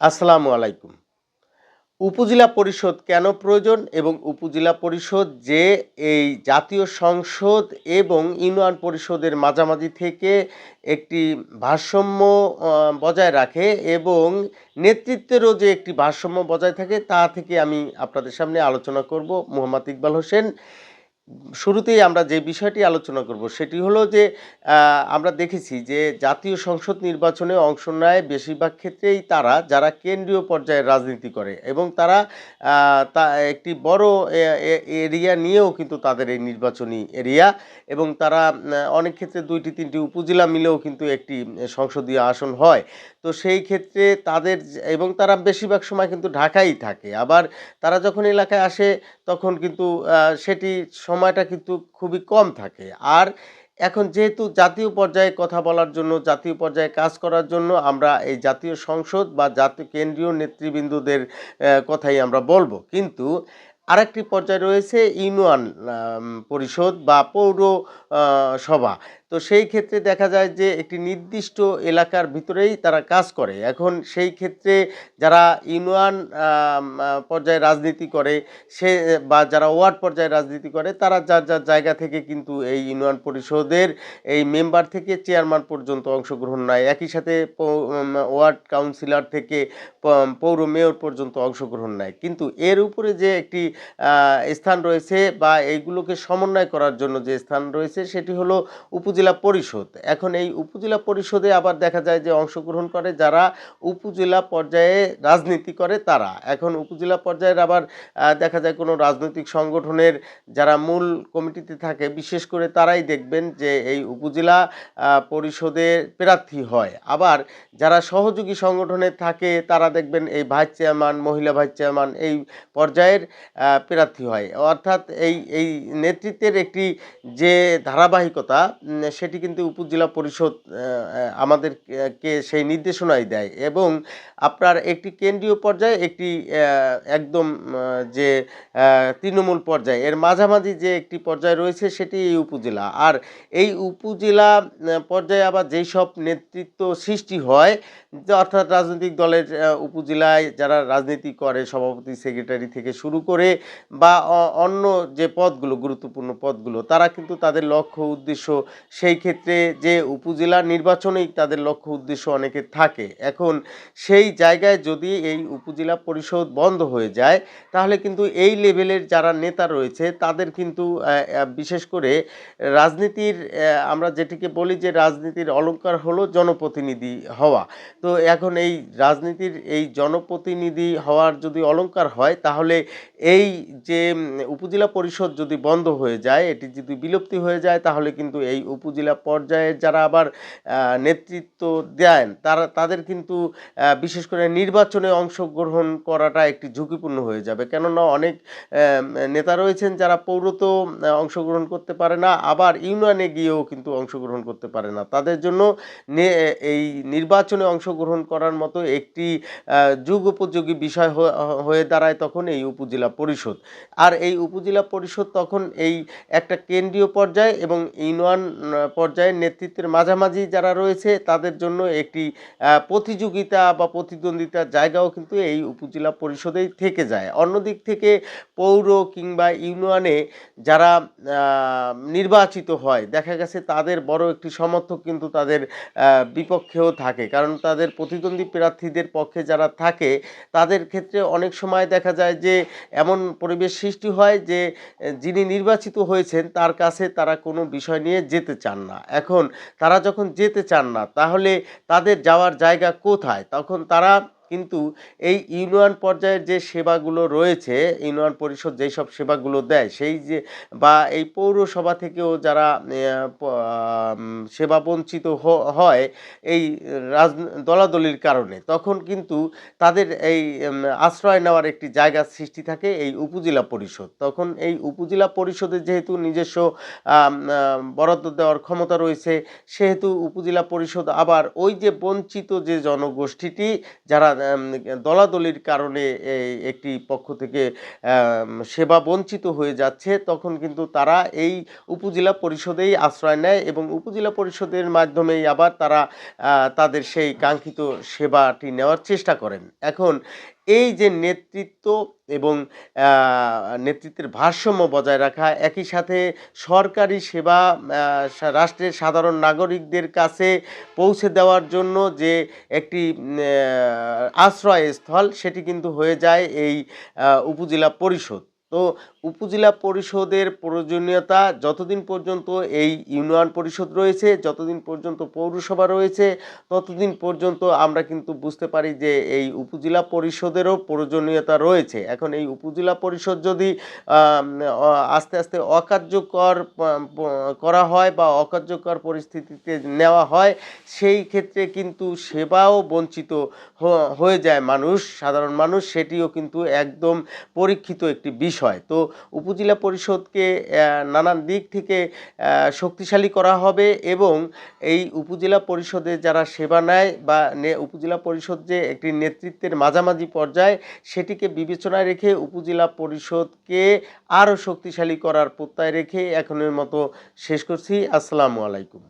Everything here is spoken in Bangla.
আসসালামু আলাইকুম। উপজেলা পরিষদ কেন প্রয়োজন এবং উপজেলা পরিষদ যে এই জাতীয় সংসদ এবং ইউনিয়ন পরিষদের মাঝামাঝি থেকে একটি ভারসাম্য বজায় রাখে এবং নেতৃত্বেরও যে একটি ভারসাম্য বজায় থাকে তা থেকে আমি আপনাদের সামনে আলোচনা করব। মোহাম্মদ ইকবাল হোসেন শুরুতেই আমরা যে বিষয়টি আলোচনা করব সেটি হলো যে আমরা দেখেছি যে জাতীয় সংসদ নির্বাচনে অংশ নেয় বেশিরভাগ ক্ষেত্রেই তারা, যারা কেন্দ্রীয় পর্যায়ে রাজনীতি করে এবং তারা তা একটি বড় এরিয়া নিয়েও কিন্তু তাদের এই নির্বাচনী এরিয়া এবং তারা অনেক ক্ষেত্রে দুইটি, তিনটি উপজেলা মিলেও কিন্তু একটি সংসদীয় আসন হয়। তো সেই ক্ষেত্রে তাদের এবং তারা বেশিরভাগ সময় কিন্তু ঢাকাই থাকে। আবার তারা যখন এলাকায় আসে তখন কিন্তু সেটি সময়টা কিন্তু খুবই কম থাকে। আর এখন যেহেতু জাতীয় পর্যায়ে কথা বলার জন্য, জাতীয় পর্যায়ে কাজ করার জন্য আমরা এই জাতীয় সংসদ বা জাতীয় কেন্দ্রীয় নেতৃবৃন্দদের কথাই আমরা বলব। কিন্তু আরেকটি পর্যায়ে রয়েছে ইউনিয়ন পরিষদ বা পৌর সভা। তো সেই ক্ষেত্রে দেখা যায় যে একটি নির্দিষ্ট এলাকার ভিতরেই তারা কাজ করে। এখন সেই ক্ষেত্রে যারা ইউনিয়ন পর্যায়ে রাজনীতি করে, সে, বা যারা ওয়ার্ড পর্যায়ে রাজনীতি করে, তারা যার যার জায়গা থেকে কিন্তু এই ইউনিয়ন পরিষদের এই মেম্বার থেকে চেয়ারম্যান পর্যন্ত অংশগ্রহণ নেয়। একই সাথে ওয়ার্ড কাউন্সিলর থেকে পৌর মেয়র পর্যন্ত অংশগ্রহণ নেয়। কিন্তু এর উপরে যে একটি স্থান রয়েছে বা এইগুলোকে সমন্বয় করার জন্য যে স্থান রয়েছে, সেটি হলো উপজেলা পরিষদ। এখন এই উপজেলা পরিষদে আবার দেখা যায় যে অংশগ্রহণ করে যারা উপজেলা পর্যায়ে রাজনীতি করে তারা। এখন উপজেলা পর্যায়ের আবার দেখা যায় কোনো রাজনৈতিক সংগঠনের যারা মূল কমিটিতে থাকে, বিশেষ করে তারাই দেখবেন যে এই উপজেলা পরিষদে প্রার্থী হয়। আবার যারা সহযোগী সংগঠনে থাকে, তারা দেখবেন এই ভাইস চেয়ারম্যান, মহিলা ভাইস চেয়ারম্যান এই পর্যায়ের প্রার্থী হয়। অর্থাৎ এই এই নেতৃত্বের একটি যে ধারাবাহিকতা সেটি কিন্তু উপজেলা পরিষদ আমাদেরকে সেই নির্দেশনাই দেয় এবং আপনার একটি কেন্দ্রীয় পর্যায়ে একটি একদম যে তৃণমূল পর্যায়ে, এর মাঝামাঝি যে একটি পর্যায় রয়েছে সেটি এই উপজেলা। আর এই উপজেলা পর্যায়ে আবার যেই সব নেতৃত্ব সৃষ্টি হয় অর্থাৎ রাজনৈতিক দলের উপজেলায় যারা রাজনীতি করে, সভাপতি, সেক্রেটারি থেকে শুরু করে বা অন্য যে পদগুলো, গুরুত্বপূর্ণ পদগুলো, তারা কিন্তু তাদের লক্ষ্য, উদ্দেশ্য সেই ক্ষেত্রে যে উপজেলা নির্বাচনেই তাদের লক্ষ্য উদ্দেশ্য অনেকে থাকে। এখন সেই জায়গায় যদি এই উপজেলা পরিষদ বন্ধ হয়ে যায়, তাহলে কিন্তু এই লেভেলের যারা নেতা রয়েছে, তাদের কিন্তু বিশেষ করে রাজনীতির আমরা যেটিকে বলি যে রাজনীতির অলংকার হলো জনপ্রতিনিধি হওয়া। তো এখন এই রাজনীতির এই জনপ্রতিনিধি হওয়ার যদি অলংকার হয়, তাহলে এই যে উপজেলা পরিষদ যদি বন্ধ হয়ে যায়, এটি যদি বিলুপ্তি হয়ে যায়, তাহলে কিন্তু এই উপজেলা পর্যায়ে যারা আবার নেতৃত্ব দেন, তারা, তাদের কিন্তু বিশেষ করে নির্বাচনে অংশগ্রহণ করাটা একটি ঝুঁকিপূর্ণ হয়ে যাবে। কেননা অনেক নেতা রয়েছেন যারা পৌরত অংশগ্রহণ করতে পারে না, আবার ইউনিয়নে গিয়েও কিন্তু অংশগ্রহণ করতে পারে না। তাদের জন্য এই নির্বাচনে অংশগ্রহণ করার মতো একটি যুগ উপযোগী বিষয় হয়ে দাঁড়ায় তখন এই উপজেলা পরিষদ। আর এই উপজেলা পরিষদ তখন এই একটা কেন্দ্রীয় পর্যায়ে এবং ইউনিয়ন পর্যায়ের নেতৃত্বের মাঝামাঝি যারা রয়েছে, তাদের জন্য একটি প্রতিযোগিতা বা প্রতিদ্বন্দ্বিতার জায়গাও কিন্তু এই উপজেলা পরিষদেই থেকে যায়। অন্যদিক থেকে পৌর কিংবা ইউনিয়নে যারা নির্বাচিত হয়, দেখা গেছে তাদের বড় একটি সমর্থক কিন্তু তাদের বিপক্ষেও থাকে। কারণ তাদের প্রতিদ্বন্দ্বী প্রার্থীদের পক্ষে যারা থাকে, তাদের ক্ষেত্রে অনেক সময় দেখা যায় যে, এমন পরিবেশ সৃষ্টি হয় যে, যিনি নির্বাচিত হয়েছেন, তার কাছে তারা কোনো বিষয় নিয়ে যেতে চান না। এখন তারা যখন যেতে চান না, তাহলে তাদের যাওয়ার জায়গা কোথায়? তখন তারা কিন্তু এই ইউনিয়ন পর্যায়ের যে সেবাগুলো রয়েছে, ইউনিয়ন পরিষদ যেই সব সেবাগুলো দেয়, সেই যে, বা এই পৌরসভা থেকেও যারা সেবা বঞ্চিত হয় এই রাজ, দলাদলির কারণে, তখন কিন্তু তাদের এই আশ্রয় নেওয়ার একটি জায়গা সৃষ্টি থাকে এই উপজেলা পরিষদ। তখন এই উপজেলা পরিষদের যেহেতু নিজস্ব বরাদ্দ দেওয়ার ক্ষমতা রয়েছে, সেহেতু উপজেলা পরিষদ আবার ওই যে বঞ্চিত যে জনগোষ্ঠীটি, যারা দলাদলির কারণে একটি পক্ষ থেকে সেবা বঞ্চিত হয়ে যাচ্ছে। তখন কিন্তু তারা এই উপজেলা পরিষদেই আশ্রয় নেয় এবং উপজেলা পরিষদের মাধ্যমেই আবার তারা তাদের সেই কাঙ্ক্ষিত সেবাটি নেওয়ার চেষ্টা করেন। এখন এই যে নেতৃত্ব এবং নেতৃত্বের ভারসাম্য বজায় রাখা, একই সাথে সরকারি সেবা রাষ্ট্রের সাধারণ নাগরিকদের কাছে পৌঁছে দেওয়ার জন্য যে একটি আশ্রয়স্থল, সেটি কিন্তু হয়ে যায় এই উপজেলা পরিষদ। তো উপজেলা পরিষদের প্রয়োজনীয়তা, যতদিন পর্যন্ত এই ইউনিয়ন পরিষদ রয়েছে, যতদিন পর্যন্ত পৌরসভা রয়েছে, ততদিন পর্যন্ত আমরা কিন্তু বুঝতে পারি যে এই উপজেলা পরিষদেরও প্রয়োজনীয়তা রয়েছে। এখন এই উপজেলা পরিষদ যদি আস্তে আস্তে অকার্যকর করা হয় বা অকার্যকর পরিস্থিতিতে নেওয়া হয়, সেই ক্ষেত্রে কিন্তু সেবাও বঞ্চিত হয়ে যায় মানুষ, সাধারণ মানুষ, সেটিও কিন্তু একদম পরীক্ষিত একটি বিষয়। তো উপজেলা পরিষদকে নানান দিক থেকে শক্তিশালী করা হবে এবং এই উপজেলা পরিষদে যারা সেবা নেয় বা উপজেলা পরিষদ যে একটি নেতৃত্বের মাঝামাঝি পর্যায়ে, সেটিকে বিবেচনায় রেখে উপজেলা পরিষদকে আরও শক্তিশালী করার প্রত্যয় রেখে এখনের মতো শেষ করছি। আসসালামু আলাইকুম।